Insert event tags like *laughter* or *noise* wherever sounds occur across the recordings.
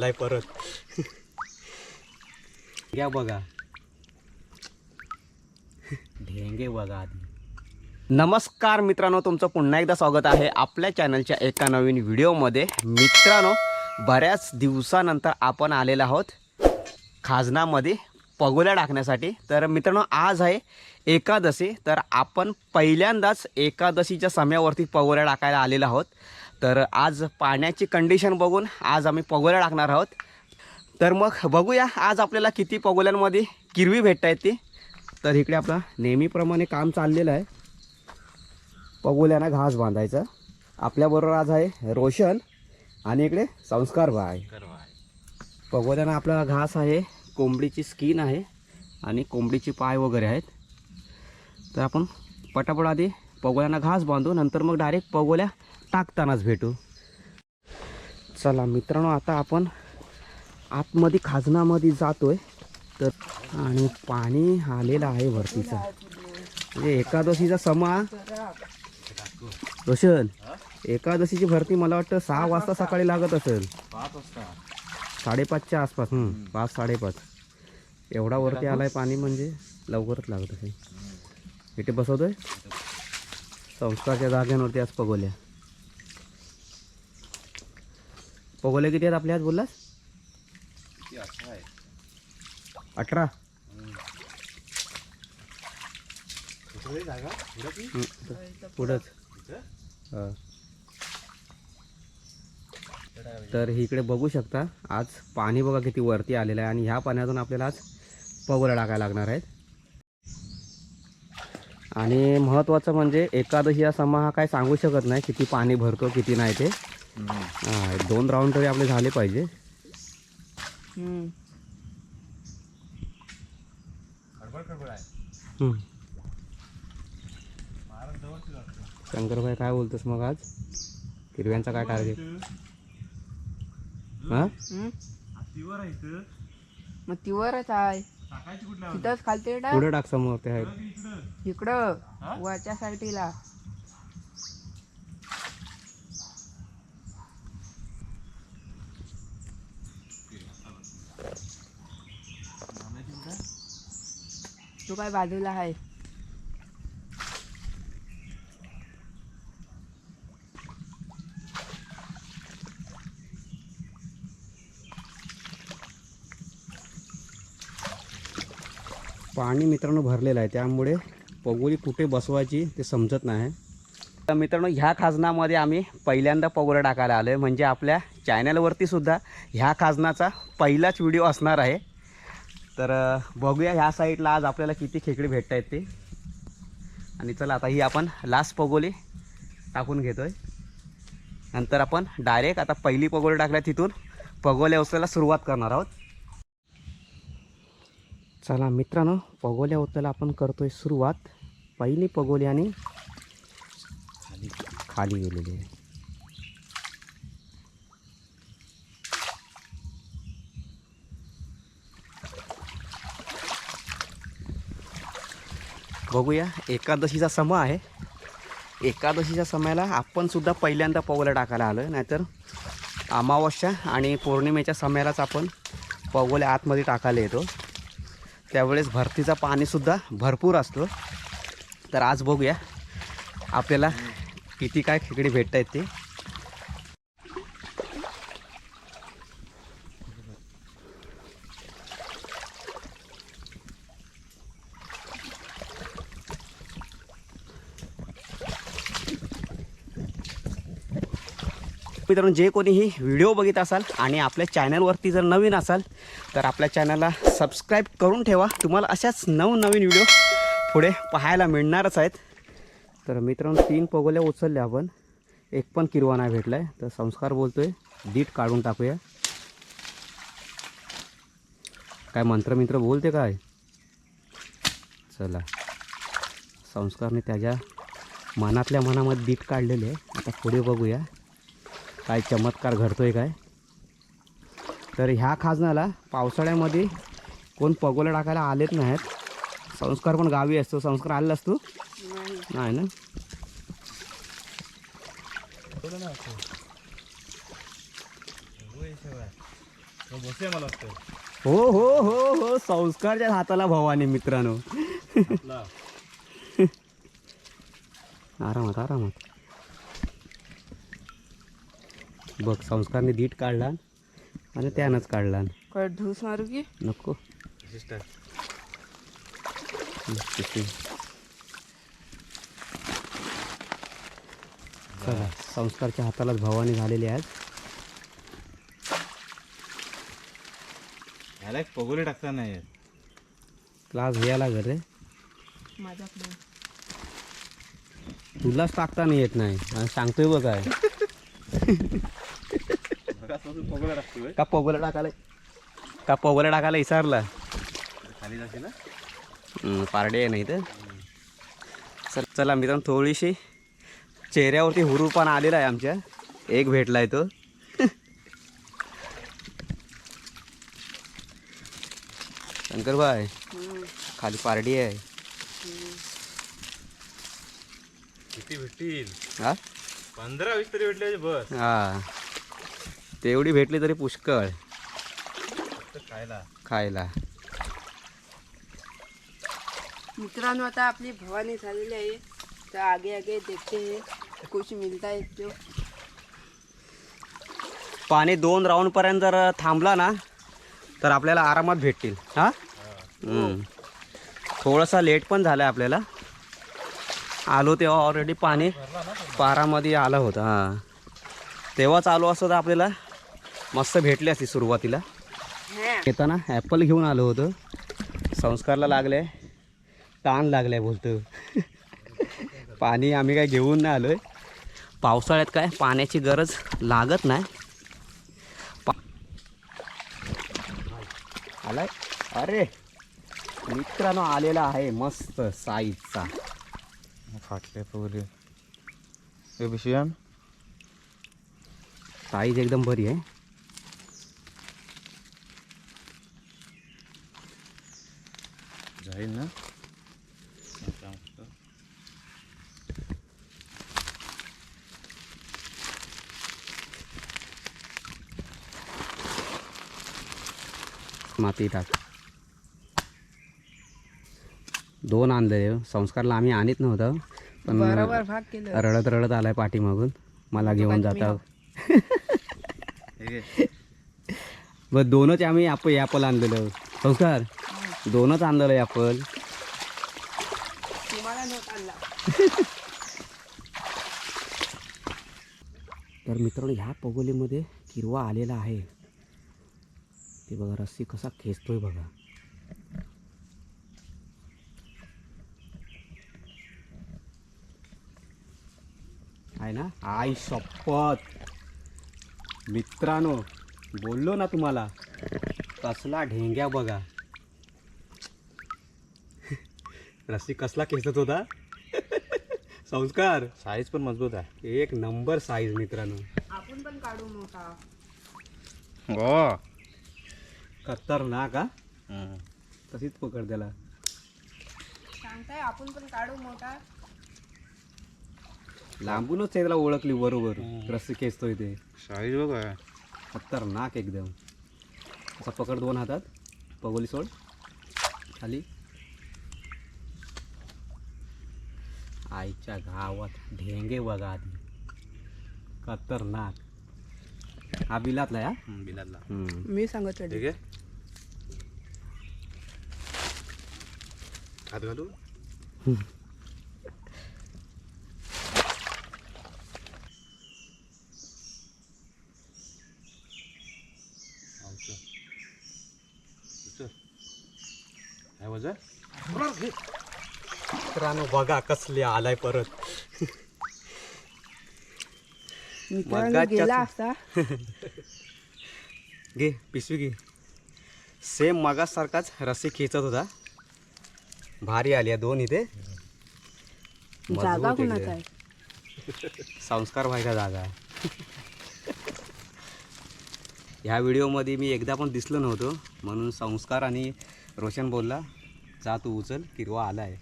लाय परत. घ्या बघा. ढेंगे बघा आधी. नमस्कार मित्रांनो तुमचं पुन्हा एकदा स्वागत आहे आपल्या चॅनलच्या एका नवीन व्हिडिओमध्ये. मित्रांनो बऱ्याच दिवसानंतर आपण आलेलो आहोत खाजनामध्ये पगोल्या टाकण्यासाठी. तर मित्रांनो आज आहे एकादशी. तर आपण पहिल्यांदाच एकादशीच्या समयावरती पगोल्या टाकायला आलेलो आहोत. तर आज पाण्याची कंडिशन बघून आज आम्ही पगोल्या टाकणार आहोत. तर मग बघूया आज आपल्याला किती पगोल्यांमध्ये किरवी भेटता येते तर इकडे आपला नेहमीप्रमाणे काम चाललेलं आहे. पगोल्यांना घास बांधायचा. आपल्याबरोबर आज आहे रोशन आणि इकडे संस्कार भाई. पगोल्यांना आपला घास आहे कोंबडीची स्किन आहे आणि कोंबडीची पाय वगैरे आहेत. तर आपण पटापट आधी पगोल्यांना घास बांधू नंतर मग डायरेक्ट पगोल्या टाकतानाच भेटू. चला मित्रांनो आता आपण आतमध्ये खाजनामध्ये जातोय. तर आणि पाणी आलेलं आहे भरतीचं म्हणजे एकादशीचा समा. रोशन एकादशीची भरती मला वाटतं सहा वाजता सकाळी लागत असेल. साडेपाचच्या आसपास पाच साडेपाच. एवढा वरती आलाय पाणी म्हणजे लवकरच लागत असेल. इथे बसवतोय? संस्कारच्या जाग्यांवरती आज पगोल्या पगोल्या किती आहेत आपल्या आज बोललास? अठरा पुढंच. तर इकडे बघू शकता आज पाणी बघा किती वरती आलेलं आहे आणि ह्या पाण्यातून आपल्याला आज पगोल्या टाकायला लागणार आहेत. आणि महत्त्वाचं म्हणजे एकादशी हा समा हा काय सांगू शकत नाही किती पाणी भरतो किती नाही ते. हा, दोन राऊंड तरी आपले झाले पाहिजे. शंकरभाई काय बोलतोस मग आज? हिरव्यांचा काय टार्गेट हा? मग तीवरच आहे. तिथंच खालते ना पुढे टाक समोर ते आहे इकडं वरच्या साईडला. तू काय बाजूला आहे? पाणी मित्रांनो भरलेलं आहे. त्यामुळे पगोली कुठे बसवायची ते समजत नाही. तर मित्रांनो ह्या खाजनामध्ये आम्ही पहिल्यांदा पगोल्या टाकायला आलो आहे म्हणजे आपल्या चॅनलवरती सुद्धा ह्या खाजनाचा पहिलाच व्हिडिओ असणार आहे. तर बघूया ह्या साईडला आज आपल्याला किती खेकडी भेटत आहेत ते. आणि चला आता ही आपण लास्ट पगोली टाकून घेतो आहे नंतर आपण डायरेक्ट आता पहिली पगोली टाकल्या तिथून पगोल्या उचलायला सुरुवात करणार आहोत. चला मित्रांनो पगोल्या उचलायला आपण करतोय सुरुवात. पहिली पगोली आणि खाली. खाली गेलेली आहे. बघूया एकादशीचा समा आहे. एकादशीच्या समयाला आपण सुद्धा पहिल्यांदा पगोल्या टाकायला आलो नाहीतर अमावस्या आणि पौर्णिमेच्या समयालाच आपण पगोल्या आतमध्ये टाकायला येतो. त्यावेळेस भरतीचा पाणीसुद्धा भरपूर असतो. तर आज बघूया आपल्याला किती काय खेकडी भेटत आहेत ते. मित्रांनो जे कोणीही व्हिडिओ बघित असाल आणि आपल्या चॅनलवरती जर नवीन असाल तर आपल्या चॅनलला सबस्क्राईब करून ठेवा. तुम्हाला अशाच नवनवीन व्हिडिओ पुढे पाहायला मिळणारच आहेत. तर मित्रांनो तीन पगोल्या उचलल्या आपण. एक पण किरवा नाही भेटला आहे तर संस्कार बोलतो आहे दीट काढून टाकूया. काय मंत्रमित्र बोलते काय? चला. संस्कारने त्याच्या मनातल्या मनामध्ये दीट काढलेले आहे. आता पुढे बघूया. काय चमत्कार घडतो आहे काय? तर ह्या खाजनाला पावसाळ्यामध्ये कोण पगोला टाकायला आलेच नाहीत. संस्कार पण गावी असतो? संस्कार आलेला असतो? नाही ना? हो हो हो हो. संस्कारच्या हाताला भवानी मित्रांनो. *laughs* आरामात आरामात. बघ संस्कारने दीट काढला आणि त्यानंच काढला. काय मारू की? नको. सिस्टर. चला संस्कारच्या हातालाच भवानी झालेली आहे ह्याला एक पगोले टाकता नाही येत. क्लास घ्यायला लागेल रे. माझ्याकडे. तुलाच टाकता नाही येत नाही. आणि सांगतोय बघ काय *laughs* का पोगोला टाकायला? का पोगोला टाकायला विचारला खाली जाते ना? हम्म, पारडे आहे नाही तर चल चला मित्रांनो थोडीशी चेहऱ्यावरती हुरूपणा आलेला आहे आमच्या. एक भेटलाय तो. शंकरबाय खाली पारडी आहे. किती भेटतील? हा? पंधरा वीस तरी भेटले बस. हा. तेवढी भेटली तरी पुष्कळ. खायला. खायला. मित्रांनो आता आपली भवानी झालेली आहे. तर आगे आगे देखते हैं. कुछ मिलता है जो पाणी दोन राऊंडपर्यंत जर थांबला ना तर आपल्याला आरामात भेटतील. हा? हम्म. थोडासा लेट पण झालं आहे आपल्याला. आलो तेव्हा ऑलरेडी पाणी पारामध्ये आलं होतं हां. तेव्हाच आलो असतं तर आपल्याला मस्त भेटली असती सुरुवातीला. येताना ॲपल घेऊन आलो होतं. संस्कारला लागले ताण लागलाय बोलतो. पाणी आम्ही काय घेऊन नाही आलोय. पावसाळ्यात काय पाण्याची गरज लागत नाही. पा आलाय? अरे मित्रांनो आलेला आहे मस्त साईजचा. फाटले साईज एकदम बरी आहे. जाईल ना. माती टाक. दोन आणले संस्कारला आम्ही आणत नव्हतं पण बरोबर भाग केलं. रडत रडत आलाय पाठीमागून. मला घेऊन जाता. हे. *laughs* बस दोनच आम्ही ॲपल ॲपल आणलेलं. संस्कार दोनच आणलेलं ॲपल तुम्हाला नव्हता आणला. *laughs* तर मित्रांनो ह्या पगोलीमध्ये किरवा आलेला आहे. ते बघा रस्सी कसा खेचतोय बघा. आहे ना? आई शपथ. मित्रांनो बोललो ना तुम्हाला कसला ढेंग्या बघा. रस्सी कसला खेचत होता. संस्कार. साईज पण मजबूत आहे. एक नंबर साईज मित्रांनो. आपण पण काढू मोठा. हो. खतरनाक हा? तशीच पकड त्याला. सांगताय आपण पण काढू मोठा. लांबूनच त्याला ओळखली बरोबर. रस्सी खेचतोय ते साईज बघा खतरनाक एकदम. असा पकड दोन हातात. पगोली सोड. खाली. आईच्या गावात ढेंगे बघा आधी खतरनाक. हा बिलातला या हम्म. मी सांगत ठीक आहे. हात घालू. काय मित्रांनो बघा कसले आलाय परत. मित्रांनो मगाच्याच- गेला असता *laughs* घे पिशवी घे. सेम मगासारखाच रस्सी खेचत होता. भारी आली आहे दोन इथे. जागा कुणाचा. आहे? संस्कार व्हायचा जागा आहे. ह्या व्हिडिओमध्ये मी एकदा पण दिसलो नव्हतो म्हणून संस्कार आणि रोशन बोलला जा तू उचल किरवा आलाय.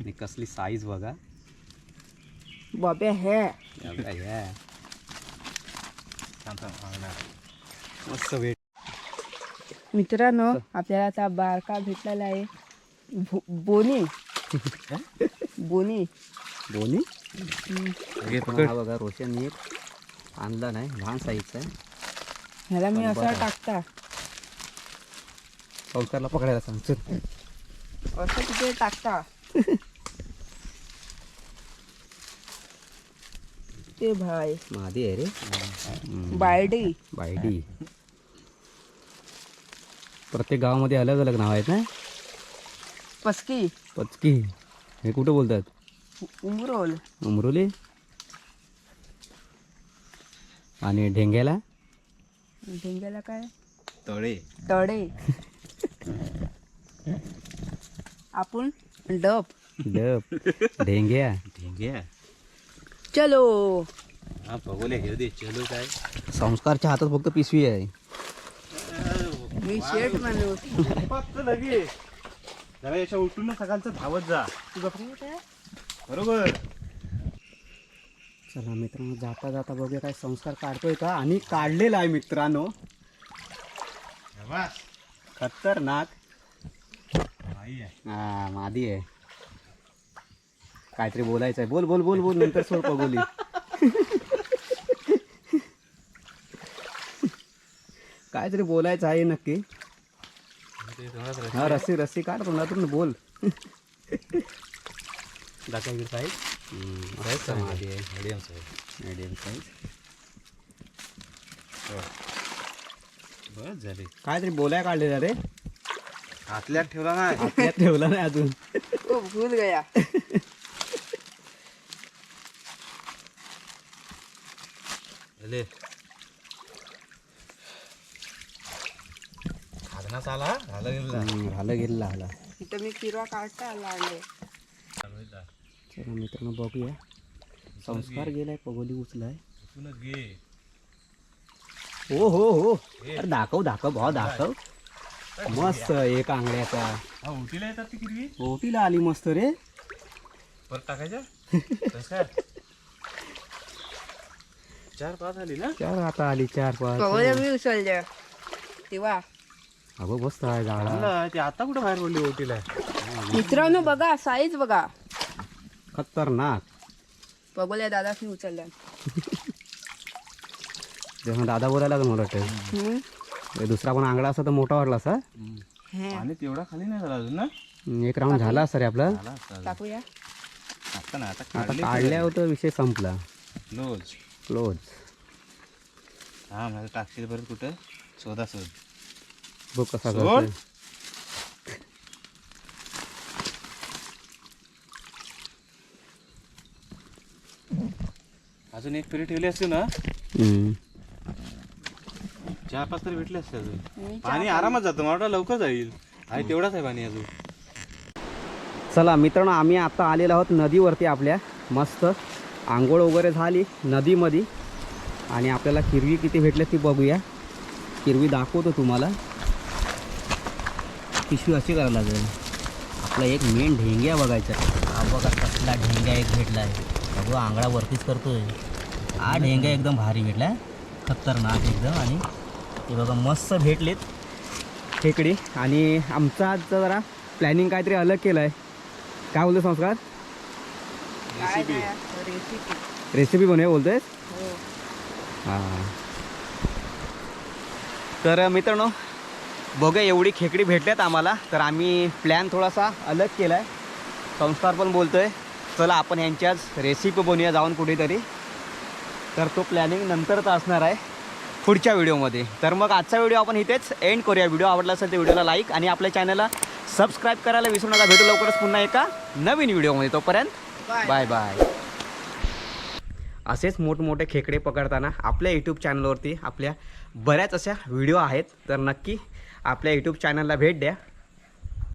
आणि कसली साईज बघा. बॉबे है. मस्त वेट. मित्रांनो आपल्याला आता बारका भेटलेला आहे. भो- बोनी. *laughs* बोनी. बोनी? पण हा बघा रोशन एक आणला नाही लहान साईजचा आहे. ह्याला मी असा. टाकता. संस्कारला पकडायला सांग चल. असं तिथे टाकता. *laughs* ते भाई। मादी आहे रे. *laughs* बायडी। बायडी। प्रत्येक गावामध्ये अलग अलग नाव आहेत ना? पस्की पचकी। हे कुठं बोलतात? उमरोल। उमरोली? आणि ढेंग्याला? ढेंग्याला काय? तळे। तडे *laughs* आपण? डप. डप. ढेंग्या. ढेंग्या. चलो. हा बघूले घेऊ दे. चलो काय. संस्कारच्या हातात फक्त पिशवी आहे. मी शेट माणूस. फक्त लगे. जरा याच्या उठून ना सकाळचं धावत जा. बरोबर. चला मित्रांनो जाता जाता बघूया काय संस्कार काढतोय का. आणि काढलेला आहे मित्रांनो. बस खतरनाक. हा मादी आहे. काहीतरी बोलायचं आहे बोल बोल बोल बोल नंतर सोड पगोली. काहीतरी बोलायचं आहे नक्की. हा रस्सी रस्सी काढ तोंडातून बोल. दाखवा इकडे साईज. साईज मादी आहे मिडियम साईज मीडियम साईज बस झाले. काहीतरी बोलाय काढलेला रे. हातल्यात ठेवला नाही. ठेवला नाही अजून. ओ भूल गया. खाजनाच आला झालं गेलं. झालं गेलं आला. इथं मी किरवा काढता आला आले चला मित्रांनो बघूया. संस्कार गेलाय पगोली उचलाय. उचलूनच घे. हो हो. हो. अरे दाखव दाखव भाव दाखव. मस्त एक आंगड्याचा हा उटीला येतात ती किरवी? ओटीला आली मस्त रे. परत टाकायच्या? *laughs* कसं चार पाच आली ना? चार आता आली चार पाच. पवल्या मी उचलल्या तेव्हा अगो मस्त आहे झाडा. चांगलं, ते आता कुठं बाहेर पडली ओटीला? मित्रांनो बघा साईज बघा. खतरनाक. दादाच मी उचलल्या जेव्हा *laughs* दादा बोलायला लागला मला वाटतं. हम्म. दुसरा पण आंगडा असता तर मोठा वाटला असा. हे, आणि तेवढा खाली नाही झाला अजून ना? एक राऊंड झाला असता रे आपला. टाकूया. आता ना आता आता काढले काढल्यावर तर. विषय संपला. क्लोज क्लोज हा माझं टाकशील परत कुठं? शोधा शोध. बघ कसा. अजून एक फेरी ठेवली असते ना? हम्म. चार पाच तरी भेटले असते अजून. पाणी आरामात जातं मला वाटलं लवकर जाईल. आणि तेवढाच आहे पाणी अजून. चला मित्रांनो आम्ही आता आलेलो आहोत नदीवरती आपल्या. मस्त आंघोळ वगैरे झाली नदीमध्ये. आणि आपल्याला किरवी किती भेटले ती बघूया. किरवी दाखवतो तुम्हाला. पिशवी अशी करायला लागेल. आपला एक मेन ढेंग्या बघायचा हा बघा कसला ढेंग्या एक भेटला आहे. बघू आंगडा वरतीच करतोय. हा ढेंग्या एकदम भारी भेटला आहे. खतरनाक एकदम आणि हे बघा मस्त भेटलेत खेकडी. आणि आमचा आजचा जरा प्लॅनिंग काहीतरी अलग केलं आहे काय बोलतो संस्कार? रेसिपी रेसिपी बनवूया बोलतोय हो. हां. तर मित्रांनो बघा एवढी खेकडी भेटल्यात आम्हाला. तर आम्ही प्लॅन थोडासा अलग केला आहे संस्कार पण बोलतोय. चला आपण यांच्याच रेसिपी बनवूया जाऊन कुठेतरी. तर तो प्लॅनिंग नंतरचा असणार आहे. पुढच्या व्हिडिओमध्ये. तर मग आजचा व्हिडिओ आपण इथेच एंड करूया. व्हिडिओ आवडला असेल तर व्हिडिओला लाईक आणि आपल्या चॅनलला सबस्क्राईब करायला विसरू नका. भेटू लवकरच पुन्हा एका नवीन व्हिडिओमध्ये. तोपर्यंत बाय बाय बाय असेच मोठमोठे खेकडे पकडताना आपल्या यूट्यूब चॅनलवरती आपल्या बऱ्याच अशा व्हिडिओ आहेत. तर नक्की आपल्या यूट्यूब चॅनलला भेट द्या.